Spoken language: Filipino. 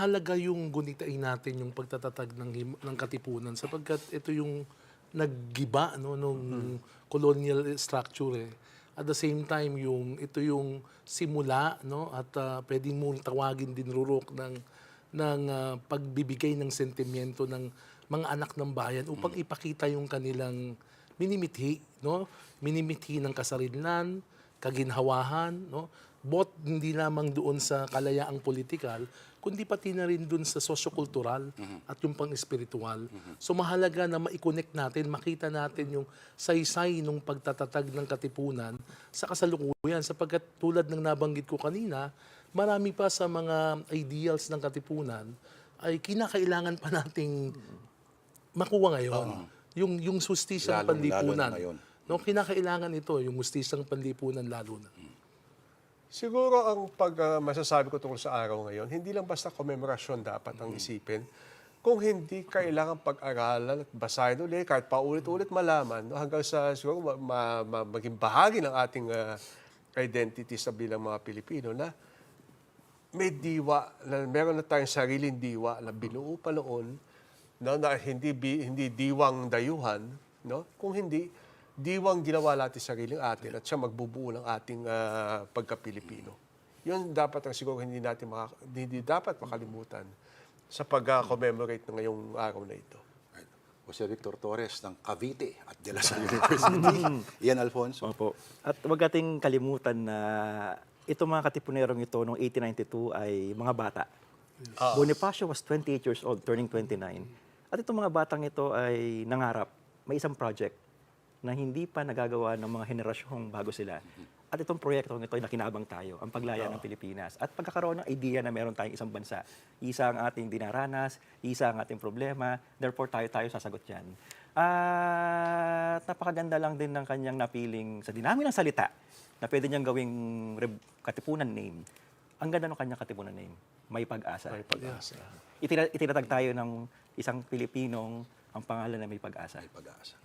mahalaga yung gunitain natin yung pagtatatag ng, him- ng katipunan sapagkat ito yung naggiba no, nung colonial structure eh. At the same time, yung, ito yung simula no, at ah, pwedeng mong tawagin din rurok ng, ng ah, pagbibigay ng sentimiento ng mga anak ng bayan upang ipakita yung kanilang minimithi, no? minimithi ng kasarinlan, kaginhawahan, no? Bot hindi lamang doon sa kalayaang politikal, kundi pati na rin doon sa sosyo-kultural at yung pang-espiritual. So mahalaga na ma-connect natin, makita natin yung saysay ng pagtatatag ng katipunan sa kasalukuyan sapagkat tulad ng nabanggit ko kanina, marami pa sa mga ideals ng katipunan ay kinakailangan pa nating makuha ngayon. Yung yung Lalong- lalo na panlipunan. No, kinakailangan ito, yung mustisyang panlipunan lalo na. Siguro ang pag ah, masasabi ko tungkol sa araw ngayon, hindi lang basta komemorasyon dapat ang isipin. Kung hindi kailangan pag-aralan at basahin ulit, kahit paulit-ulit malaman, no, hanggang sa siguro ma- ma- ma- maging bahagi ng ating ah, identity sa bilang mga Pilipino na may diwa, na meron na tayong sariling diwa na binuo pa noon, no, na hindi, bi- hindi diwang dayuhan, no? kung hindi, diwang ginawa natin sariling atin at siya magbubuo ng ating ah, pagka-Pilipino. Yun dapat ang siguro hindi natin maka, hindi dapat makalimutan sa pag-commemorate ng ngayong araw na ito. Jose Victor Torres ng Cavite at De La Salle University. Ian Alfonso. Opo. At huwag nating kalimutan na itong mga katipunerong ito noong 1892 ay mga bata. Bonifacio was 28 years old, turning 29. At itong mga batang ito ay nangarap, may isang project na hindi pa nagagawa ng mga henerasyong bago sila. At itong proyekto ito ay nakinabang tayo, ang paglaya ng Pilipinas. At pagkakaroon ng idea na meron tayong isang bansa. Isa ang ating dinaranas, isa ang ating problema, therefore tayo-tayo sasagot yan. At napakaganda lang din ng kanyang napiling sa dinami ng salita na pwede niyang gawing katipunan name. Ang ganda ng kanyang katipunan name, may pag-asa. May pag-asa. Itina- itinatag tayo ng isang Pilipinong ang pangalan na may pag-asa. Ay pag-asa.